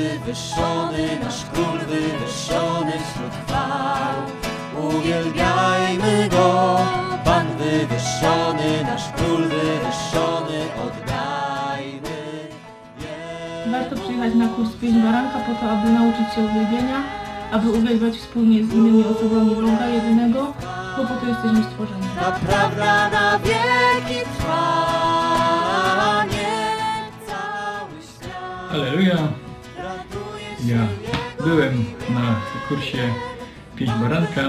wywyższony, nasz król wywyższony wśród chwał. Uwielbiajmy Go, Pan wywyższony, nasz król wywyższony, oddajmy. Warto przyjechać na kurs Pieśń Baranka po to, aby nauczyć się uwielbienia, aby uwielbiać wspólnie z innymi osobami Boga jedynego, bo po to jesteśmy stworzeni. Ta prawda na wieki trwa, niech Ja byłem na kursie Pięć Baranka.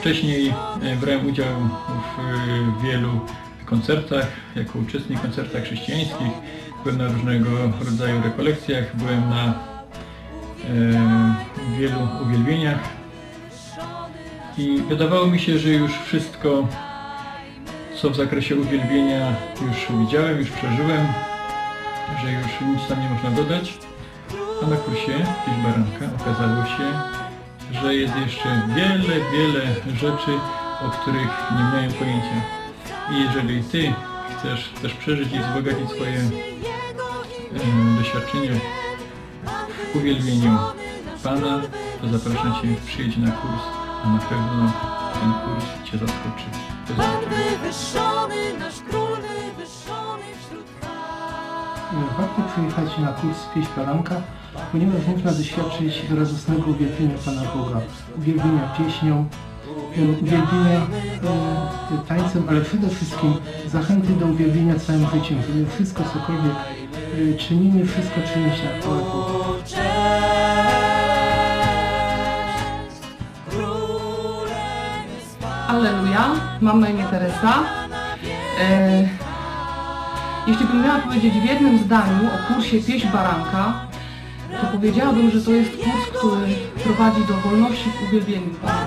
Wcześniej e, brałem udział w e, wielu koncertach, jako uczestnik koncertach chrześcijańskich. Byłem na różnego rodzaju rekolekcjach, byłem na e, wielu uwielbieniach i wydawało mi się, że już wszystko, co w zakresie uwielbienia już widziałem, już przeżyłem, że już nic tam nie można dodać. A na kursie Pieśń Baranka okazało się, że jest jeszcze wiele, wiele rzeczy, o których nie miałem pojęcia. I jeżeli Ty chcesz też przeżyć i wzbogacić swoje em, doświadczenie w uwielbieniu Pana, to zapraszam Cię, przyjdź na kurs, a na pewno ten kurs Cię zaskoczy. Warto przyjechać na kurs Pieśń Baranka, ponieważ można doświadczyć radosnego uwielbienia Pana Boga, uwielbienia pieśnią, e, uwielbienia e, tańcem, ale przede wszystkim zachęty do uwielbienia całym życiem, żeby wszystko cokolwiek czynimy, wszystko czynić na chwałę Boga. Aleluja, mam na imię Teresa. Jeśli bym miała powiedzieć w jednym zdaniu o kursie Pieśń Baranka, to powiedziałabym, że to jest kurs, który prowadzi do wolności w uwielbieniu Pana